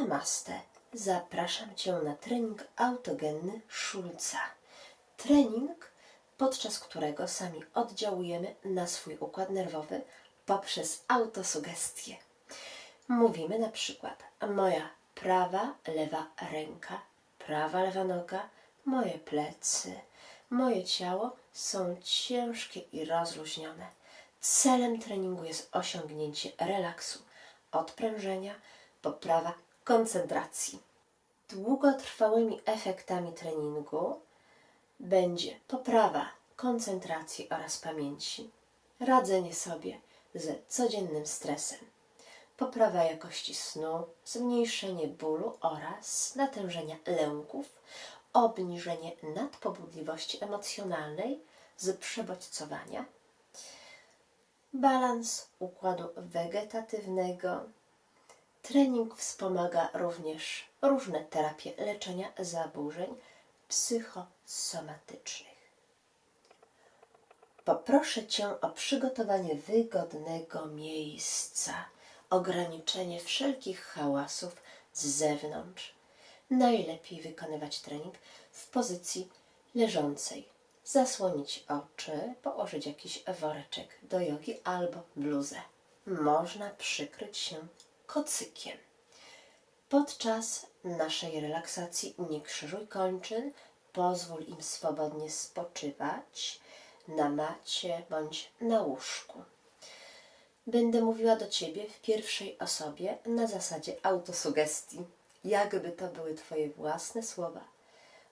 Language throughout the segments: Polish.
Namaste. Zapraszam Cię na trening autogenny Schulza. Trening, podczas którego sami oddziałujemy na swój układ nerwowy poprzez autosugestię. Mówimy na przykład moja prawa, lewa ręka, prawa, lewa noga, moje plecy, moje ciało są ciężkie i rozluźnione. Celem treningu jest osiągnięcie relaksu, odprężenia, poprawa koncentracji. Długotrwałymi efektami treningu będzie poprawa koncentracji oraz pamięci, radzenie sobie ze codziennym stresem, poprawa jakości snu, zmniejszenie bólu oraz natężenia lęków, obniżenie nadpobudliwości emocjonalnej z przebodźcowania, balans układu wegetatywnego. Trening wspomaga również różne terapie leczenia zaburzeń psychosomatycznych. Poproszę Cię o przygotowanie wygodnego miejsca, ograniczenie wszelkich hałasów z zewnątrz. Najlepiej wykonywać trening w pozycji leżącej. Zasłonić oczy, położyć jakiś woreczek do jogi albo bluzę. Można przykryć się kocykiem. Podczas naszej relaksacji nie krzyżuj kończyn, pozwól im swobodnie spoczywać na macie bądź na łóżku. Będę mówiła do Ciebie w pierwszej osobie na zasadzie autosugestii, jakby to były Twoje własne słowa.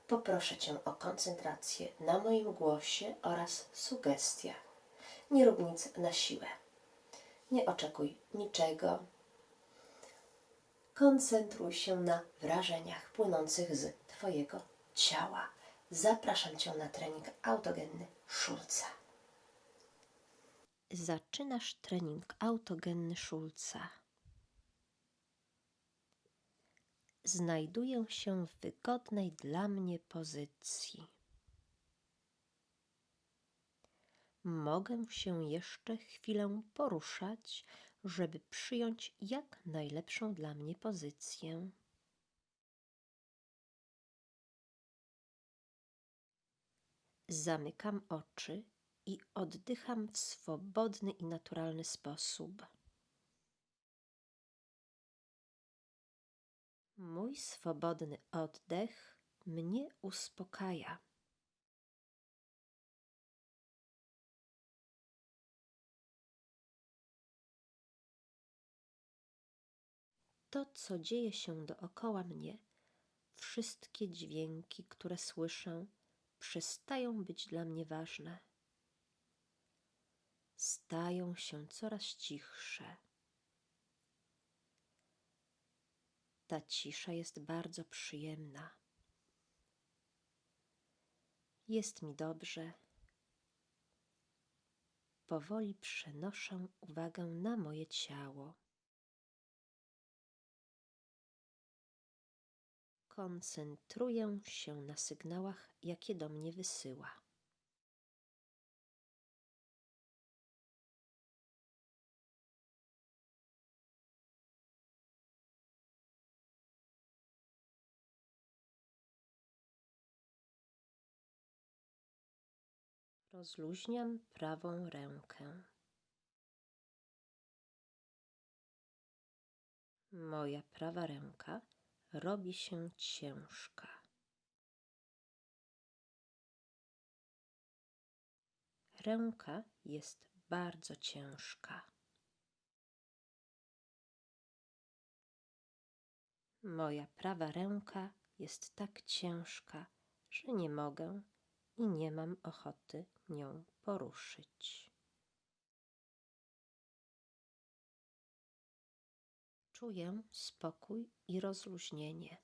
Poproszę Cię o koncentrację na moim głosie oraz sugestiach. Nie rób nic na siłę. Nie oczekuj niczego, Koncentruj się na wrażeniach płynących z Twojego ciała. Zapraszam Cię na trening autogenny Schulza. Zaczynasz trening autogenny Schulza. Znajduję się w wygodnej dla mnie pozycji. Mogę się jeszcze chwilę poruszać, żeby przyjąć jak najlepszą dla mnie pozycję. Zamykam oczy i oddycham w swobodny i naturalny sposób. Mój swobodny oddech mnie uspokaja. To, co dzieje się dookoła mnie, wszystkie dźwięki, które słyszę, przestają być dla mnie ważne. Stają się coraz cichsze. Ta cisza jest bardzo przyjemna. Jest mi dobrze. Powoli przenoszę uwagę na moje ciało. Koncentruję się na sygnałach, jakie do mnie wysyła. Rozluźniam prawą rękę. Moja prawa ręka robi się ciężka. Ręka jest bardzo ciężka. Moja prawa ręka jest tak ciężka, że nie mogę i nie mam ochoty nią poruszyć. Czuję spokój i rozluźnienie.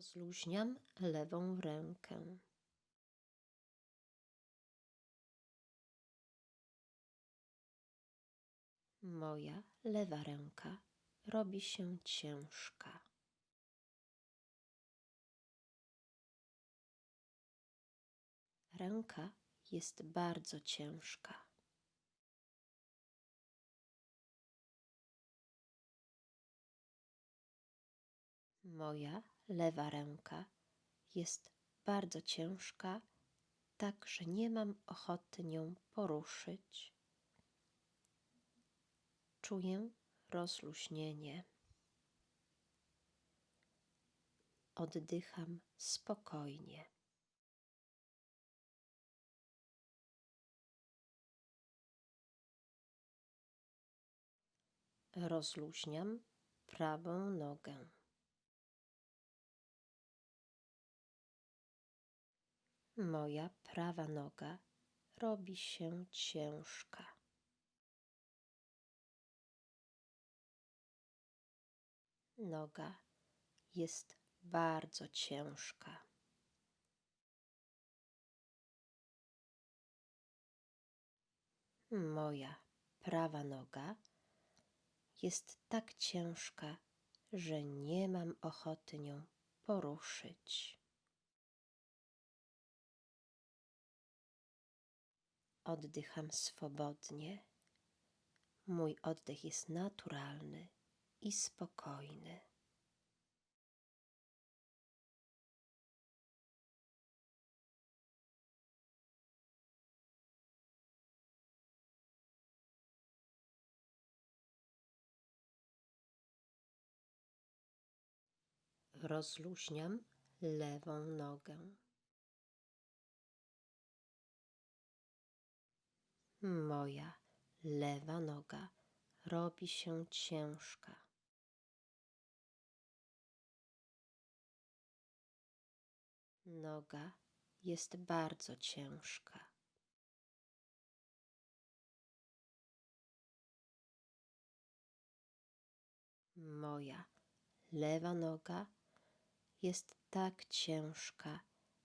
Rozluźniam lewą rękę. Moja lewa ręka robi się ciężka. Ręka jest bardzo ciężka. Moja lewa ręka jest bardzo ciężka, tak że nie mam ochoty nią poruszyć. Czuję rozluźnienie. Oddycham spokojnie. Rozluźniam prawą nogę. Moja prawa noga robi się ciężka. Noga jest bardzo ciężka. Moja prawa noga jest tak ciężka, że nie mam ochoty nią poruszyć. Oddycham swobodnie. Mój oddech jest naturalny i spokojny. Rozluźniam lewą nogę. Moja lewa noga robi się ciężka. Noga jest bardzo ciężka. Moja lewa noga jest tak ciężka,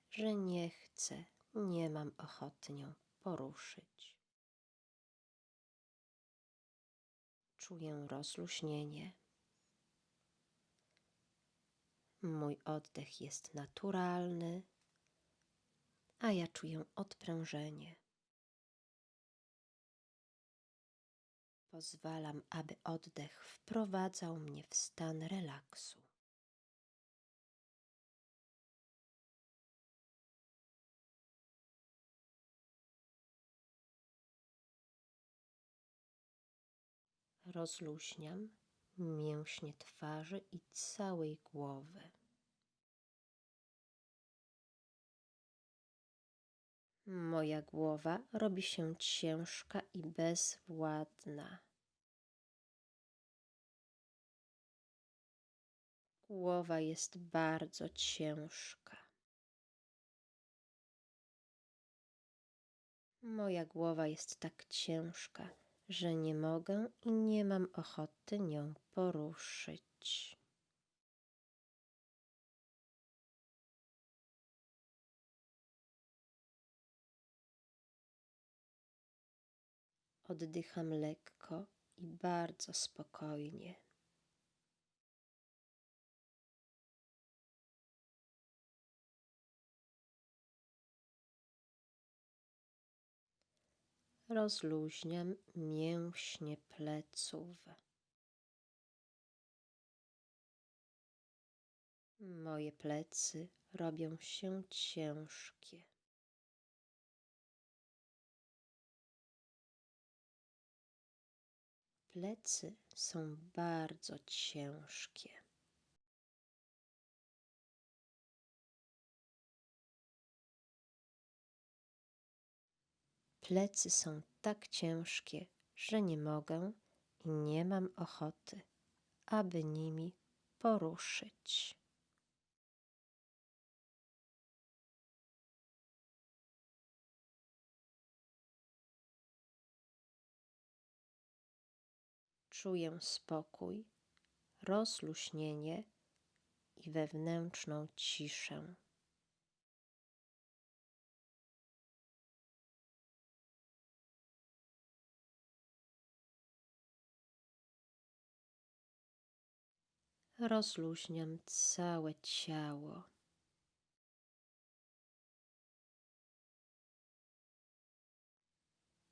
że nie chcę, nie mam ochoty nią poruszyć. Czuję rozluźnienie. Mój oddech jest naturalny, a ja czuję odprężenie. Pozwalam, aby oddech wprowadzał mnie w stan relaksu. Rozluźniam mięśnie twarzy i całej głowy. Moja głowa robi się ciężka i bezwładna. Głowa jest bardzo ciężka. Moja głowa jest tak ciężka, że nie mogę i nie mam ochoty nią poruszyć. Oddycham lekko i bardzo spokojnie. Rozluźniam mięśnie pleców. Moje plecy robią się ciężkie. Plecy są bardzo ciężkie. Plecy są tak ciężkie, że nie mogę i nie mam ochoty, aby nimi poruszyć. Czuję spokój, rozluźnienie i wewnętrzną ciszę. Rozluźniam całe ciało.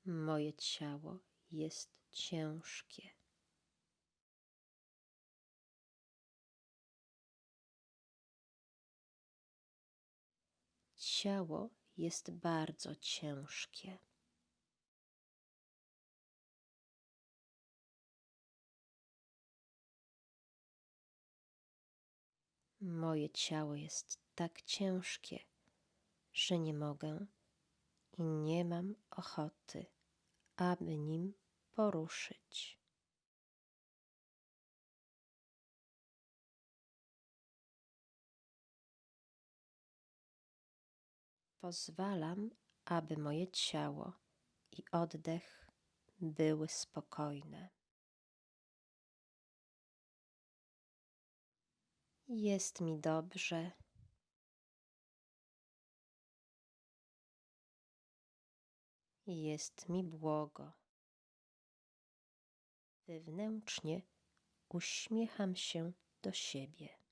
Moje ciało jest ciężkie. Ciało jest bardzo ciężkie. Moje ciało jest tak ciężkie, że nie mogę i nie mam ochoty, aby nim poruszyć. Pozwalam, aby moje ciało i oddech były spokojne. Jest mi dobrze. Jest mi błogo. Wewnętrznie uśmiecham się do siebie.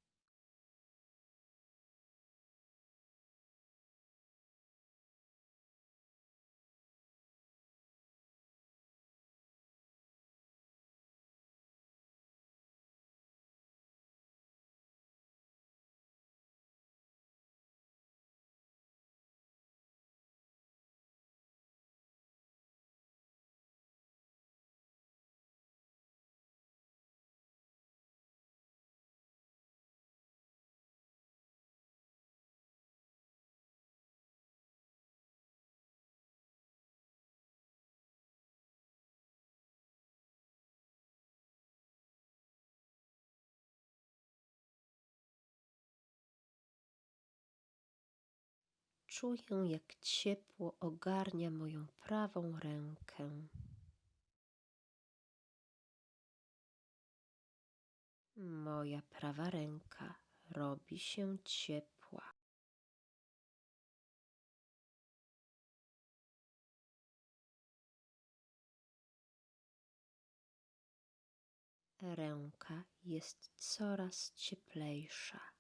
Czuję, jak ciepło ogarnia moją prawą rękę. Moja prawa ręka robi się ciepła. Ręka jest coraz cieplejsza.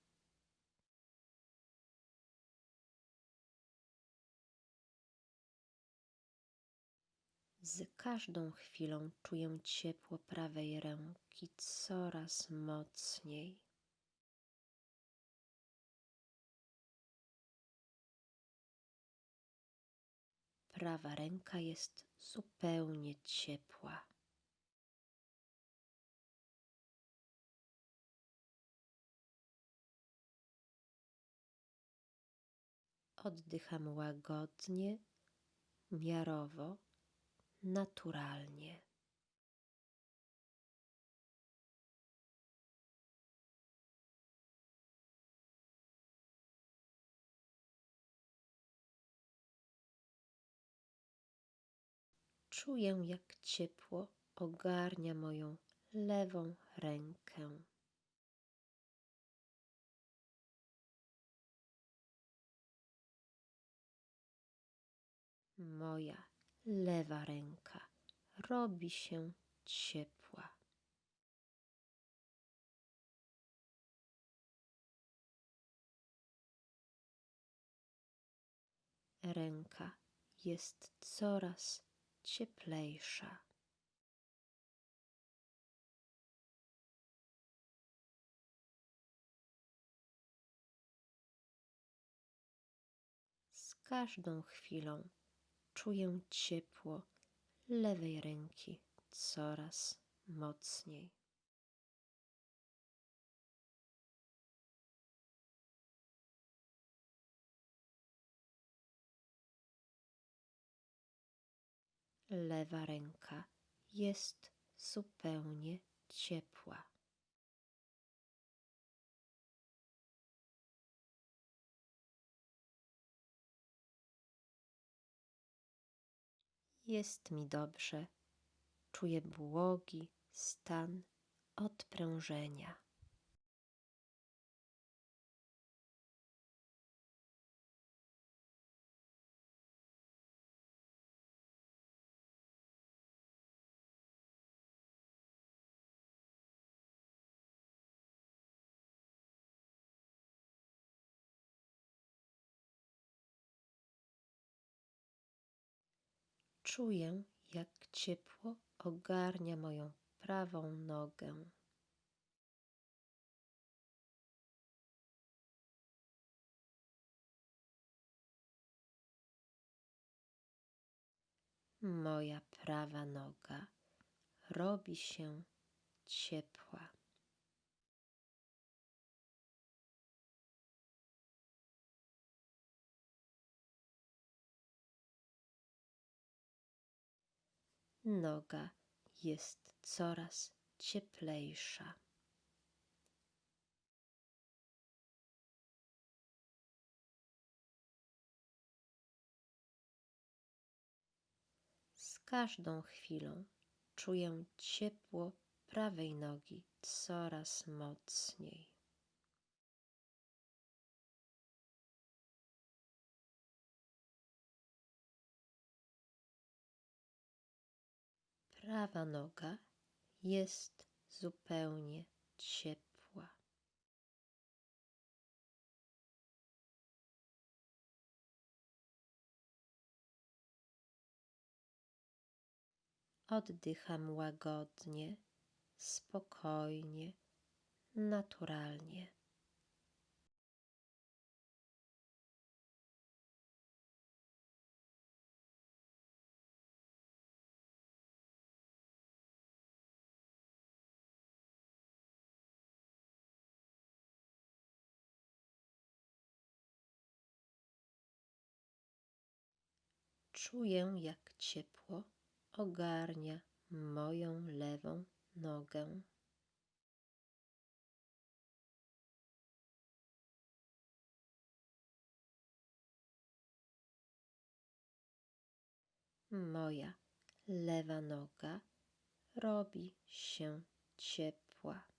Każdą chwilą czuję ciepło prawej ręki coraz mocniej. Prawa ręka jest zupełnie ciepła. Oddycham łagodnie, miarowo naturalnie. Czuję, jak ciepło ogarnia moją lewą rękę. Moja lewa ręka robi się ciepła. Ręka jest coraz cieplejsza. Z każdą chwilą czuję ciepło lewej ręki coraz mocniej. Lewa ręka jest zupełnie ciepła. Jest mi dobrze. Czuję błogi stan odprężenia. Czuję, jak ciepło ogarnia moją prawą nogę. Moja prawa noga robi się ciepła. Noga jest coraz cieplejsza. Z każdą chwilą czuję ciepło prawej nogi coraz mocniej. Prawa noga jest zupełnie ciepła. Oddycham łagodnie, spokojnie, naturalnie. Czuję, jak ciepło ogarnia moją lewą nogę. Moja lewa noga robi się ciepła.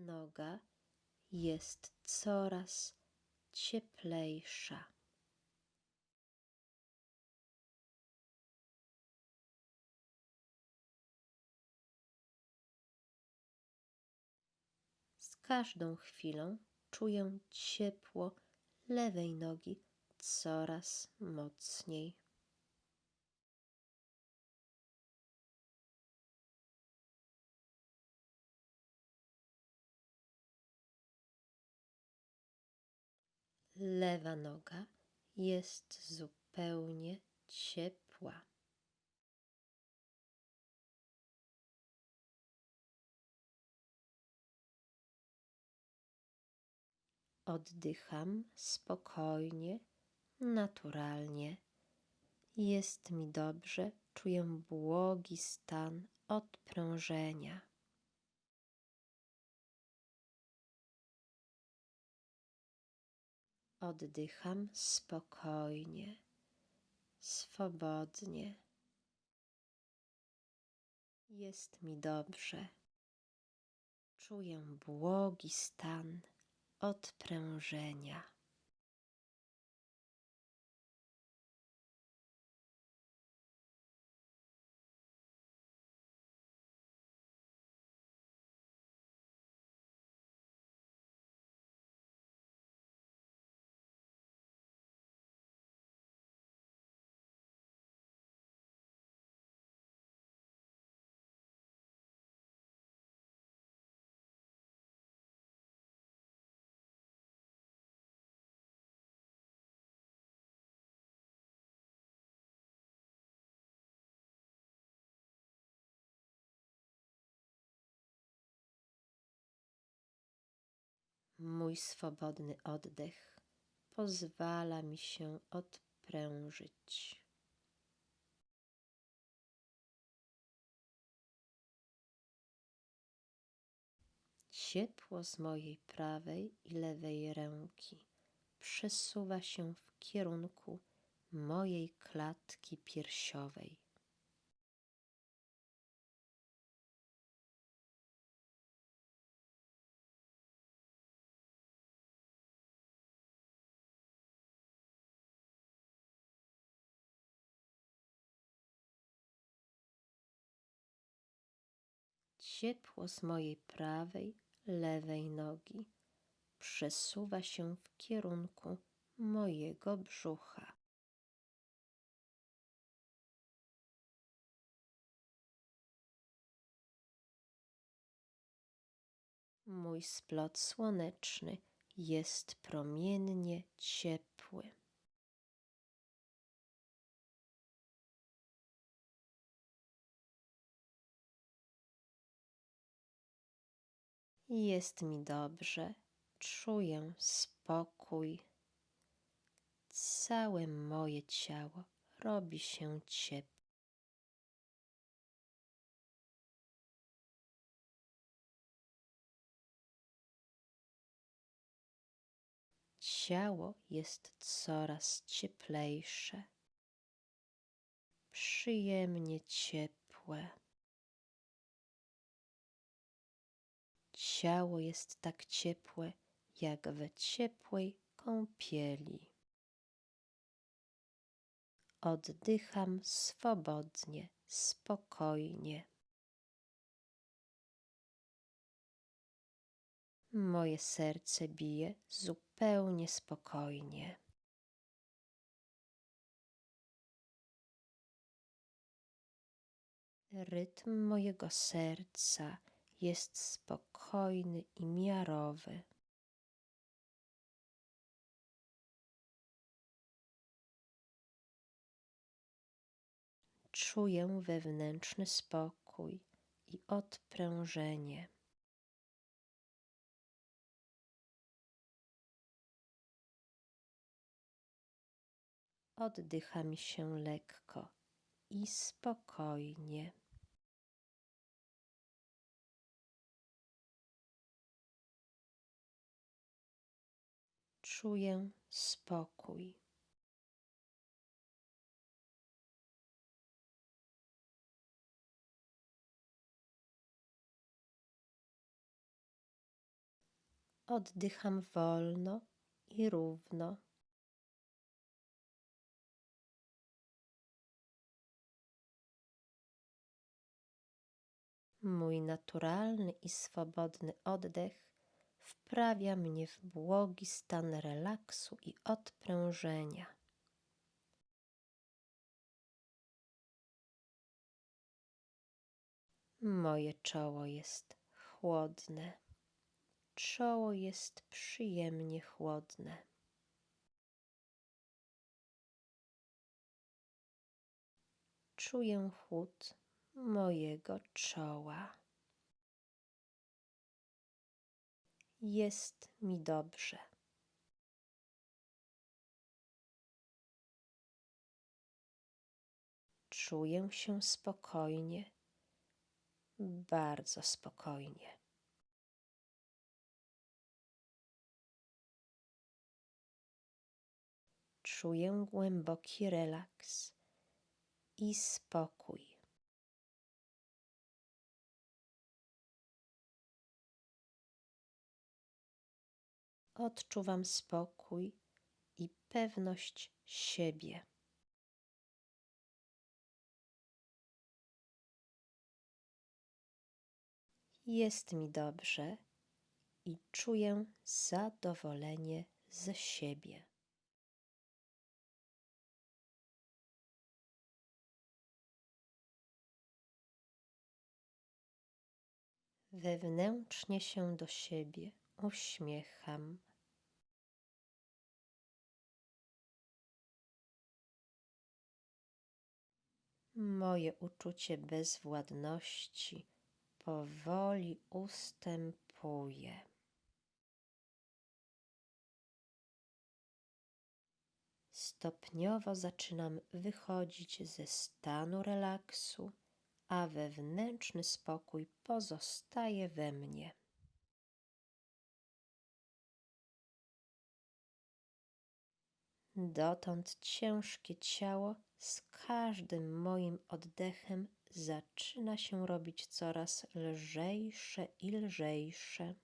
Noga jest coraz cieplejsza. Z każdą chwilą czuję ciepło lewej nogi coraz mocniej. Lewa noga jest zupełnie ciepła. Oddycham spokojnie, naturalnie. Jest mi dobrze, czuję błogi stan odprężenia. Oddycham spokojnie, swobodnie. Jest mi dobrze. Czuję błogi stan odprężenia. Mój swobodny oddech pozwala mi się odprężyć. Ciepło z mojej prawej i lewej ręki przesuwa się w kierunku mojej klatki piersiowej. Ciepło z mojej prawej, lewej nogi przesuwa się w kierunku mojego brzucha. Mój splot słoneczny jest promiennie ciepły. Jest mi dobrze, czuję spokój. Całe moje ciało robi się ciepłe. Ciało jest coraz cieplejsze, przyjemnie ciepłe. Ciało jest tak ciepłe, jak we ciepłej kąpieli. Oddycham swobodnie, spokojnie. Moje serce bije zupełnie spokojnie. Rytm mojego serca jest spokojny i miarowy. Czuję wewnętrzny spokój i odprężenie. Oddycha mi się lekko i spokojnie. Czuję spokój. Oddycham wolno i równo. Mój naturalny i swobodny oddech wprawia mnie w błogi stan relaksu i odprężenia. Moje czoło jest chłodne. Czoło jest przyjemnie chłodne. Czuję chłód mojego czoła. Jest mi dobrze. Czuję się spokojnie, bardzo spokojnie. Czuję głęboki relaks i spokój. Odczuwam spokój i pewność siebie. Jest mi dobrze i czuję zadowolenie ze siebie. Wewnętrznie się do siebie uśmiecham. Moje uczucie bezwładności powoli ustępuje. Stopniowo zaczynam wychodzić ze stanu relaksu, a wewnętrzny spokój pozostaje we mnie. Dotąd ciężkie ciało z każdym moim oddechem zaczyna się robić coraz lżejsze i lżejsze.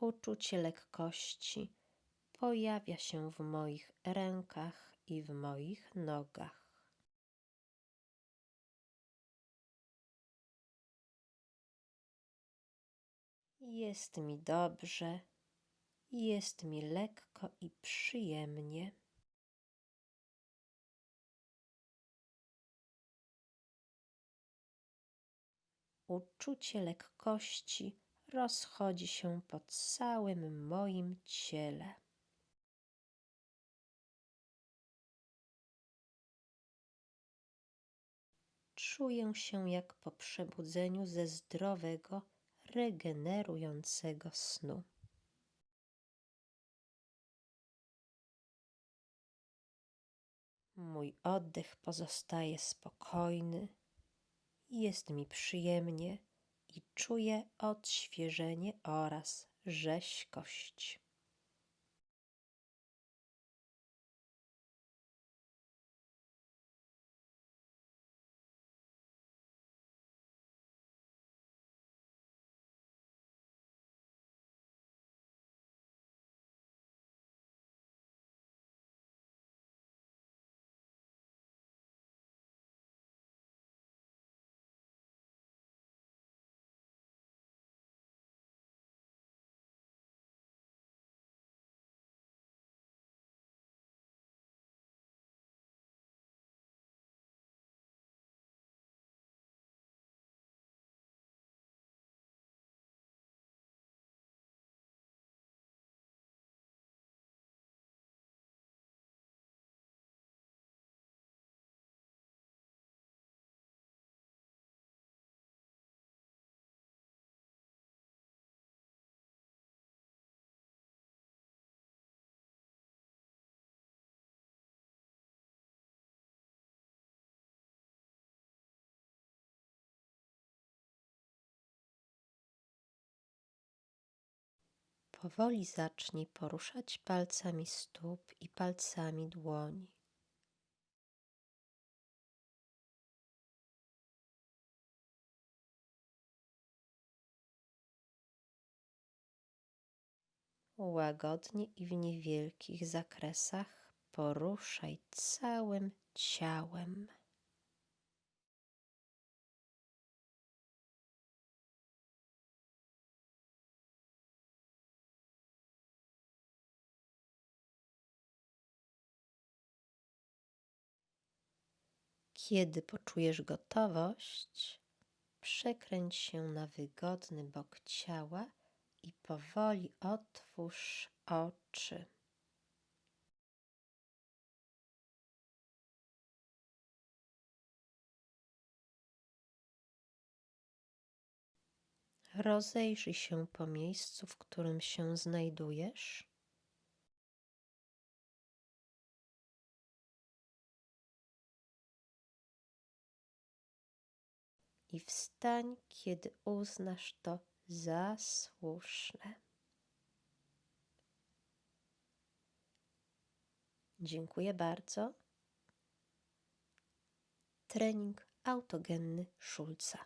Uczucie lekkości pojawia się w moich rękach i w moich nogach. Jest mi dobrze, jest mi lekko i przyjemnie. Uczucie lekkości rozchodzi się po całym moim ciele. Czuję się jak po przebudzeniu ze zdrowego, regenerującego snu. Mój oddech pozostaje spokojny, jest mi przyjemnie i czuję odświeżenie oraz rzeźkość. Powoli zacznij poruszać palcami stóp i palcami dłoni. Łagodnie i w niewielkich zakresach poruszaj całym ciałem. Kiedy poczujesz gotowość, przekręć się na wygodny bok ciała i powoli otwórz oczy. Rozejrzyj się po miejscu, w którym się znajdujesz. I wstań, kiedy uznasz to za słuszne. Dziękuję bardzo. Trening autogenny Szulca.